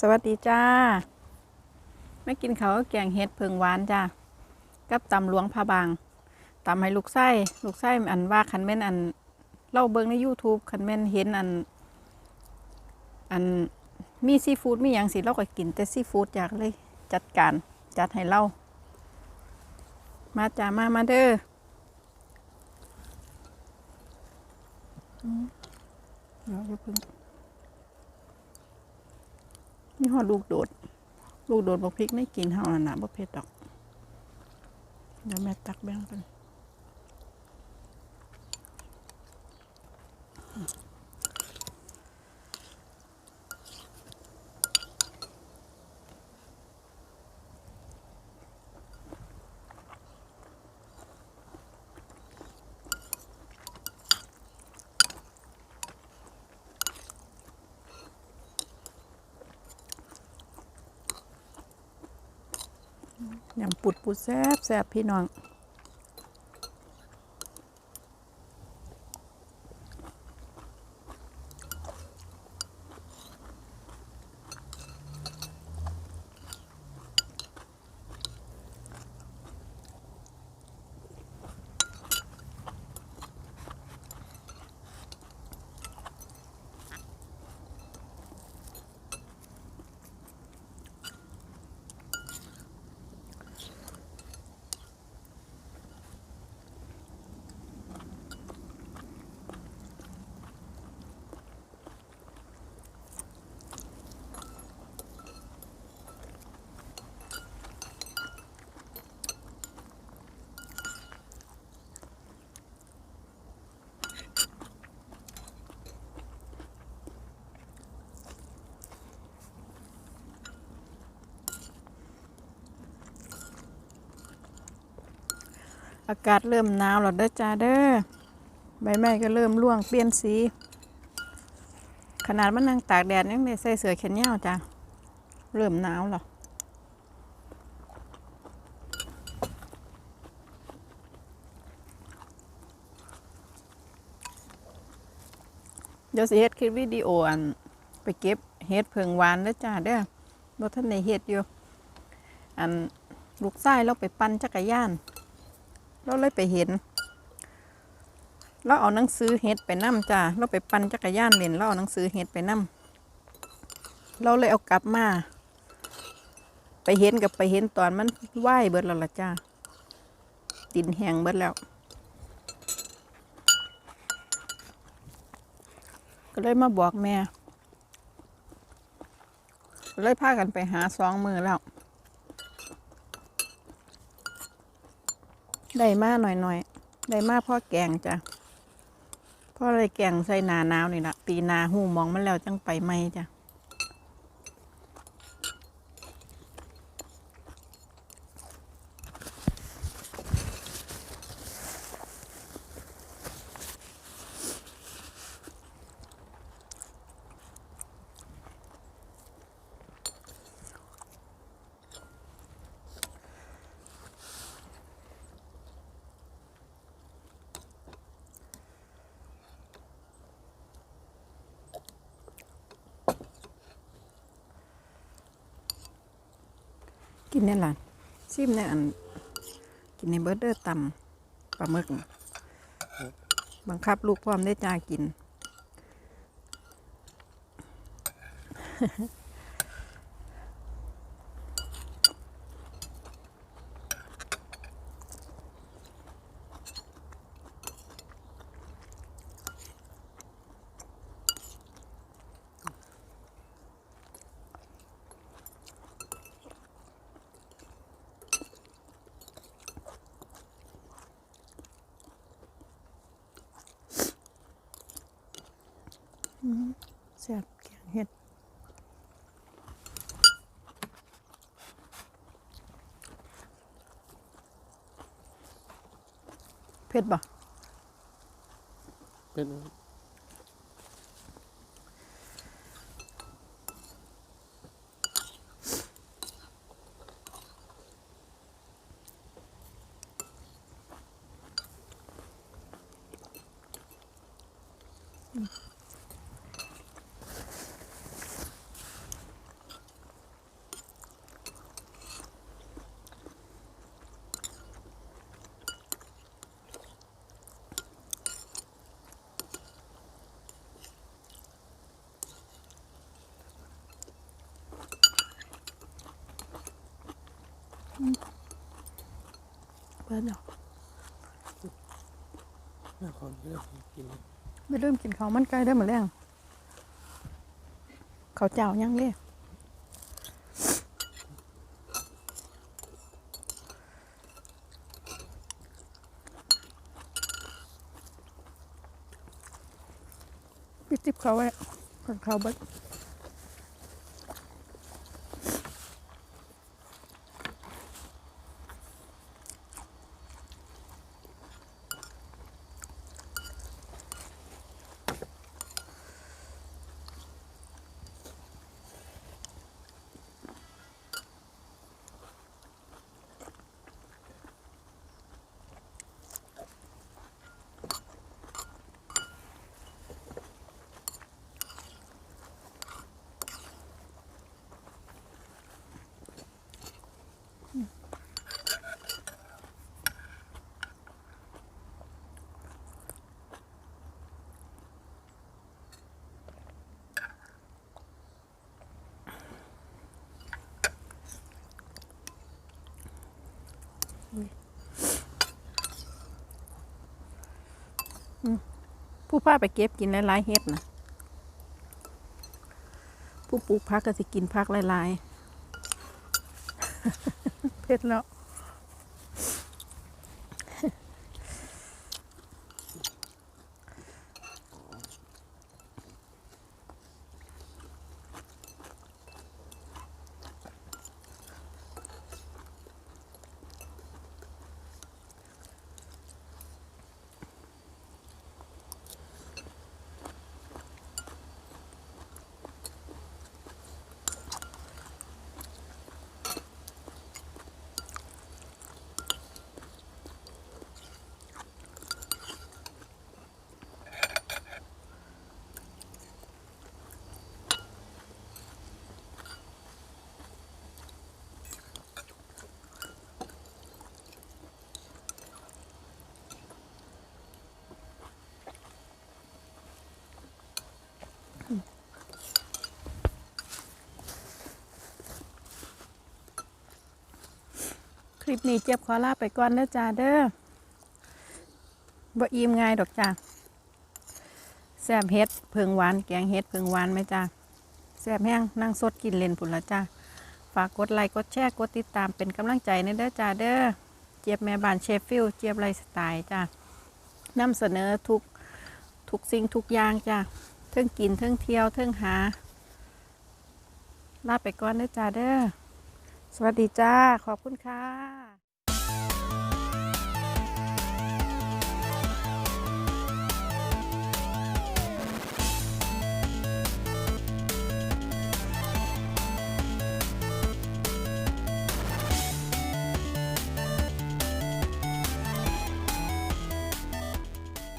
สวัสดีจ้าไม่กินเขาวก็แกงเห็ดเพิงหวานจ้ากับตำหลวงพาบางตำให้ลูกไส้ลูกไส้อันว่าคันแม่นอันเล่าเบิ่งใน YouTube คันแม่นเห็นอัน อันมีซีฟู้ดมีอย่างสิเราก็กินแต่ซีฟู้ดอยากเลยจัดการจัดให้เรามาจ้ามามาเด้อเดี๋ยวอเพิ่ง นี่หอลูกโดด ลูกโดดบกพริกไม่กินเท่านั้นนะบ่เผ็ดดอก เดี๋ยวแม่ตักแบ่งกัน ยำปุดปุดแซบแซบพี่น้อง อากาศเริ่มหนาวแล้วเด้อจ้าเด้อใบไม้ก็เริ่มร่วงเปลี่ยนสี ขนาดมันนั่งตากแดดยังได้ใส่เสื้อแขนยาวจ้าเริ่มหนาวแล้วเดี๋ยวสิเฮ็ดคลิปวิดีโออันไปเก็บเฮ็ดเพิงหวานเด้อจ้าเด้อบ่ทันได้เฮ็ดอยู่ อันลูกชายเราไปปั่นจักรยาน เราเลยไปเห็น เราเอาหนังสือเฮ็ดไปนํจ้าเราไปปั่นจักรยานเล่นเราเอาหนังสือเฮ็ดไปนํเราเลยเอากลับมา ไปเห็นกับไปเห็นตอนมันไหวเบิดแล้วล่ะจ้าดินแห้งเบิดแล้ว ก็เลยมาบอกแม่ก็เลยพากันไปหาสองมือแล้ว ได้มากหน่อยๆ ได้มากพ่อแกงจ้ะพ่ออะไรแกงใส่นาหนาวนี่ละปีนาหูมองมันแล้วจังไปไหมจ้ะ กินเนี่ยหลานซิมเนี่ยอันกินในเบอร์เดอร์ตำปลาหมึกบังคับลูกพร้อมได้จ้ากิน แซ่บแกงเห็ดเผ็ดบ่เผ็ด แล้วเนาะน่าของที่เรากินไม่เริ่มกินข้าวมันไก่ได้หมดแล้วข้าวเจ้ายังเลยปิดจิบเขาไว้คนเขาเบัด ผู้พาไปเก็บกินหลายๆเฮ็ดนะผู้ปลูกพักก็สิกินพักหลายๆ เผ็ดแล้ว ลิปนี้เจ็บขอลาไปก่อนเด้อจ้าเด้อบ่อิ่มง่ายดอกจ้าแซบเฮ็ดเพิงหวาน แกงเฮ็ดเพิงหวานไหมจ้าแซบแห้งนั่งสดกินเล่นพุ่นละจ้าฝากกดไลค์กดแชร์กดติดตามเป็นกำลังใจในเด้อจ้าเด้อเจี๊ยบแม่บ้านเชฟฟิลเจี๊ยบไลฟ์สไตล์จ้านำเสนอทุกทุกสิ่งทุกอย่างจ้าเทิงกินเทิงเที่ยวเทิงหาลาไปก่อนเด้อจ้าเด้อ สวัสดีจ้า ขอบคุณค่ะ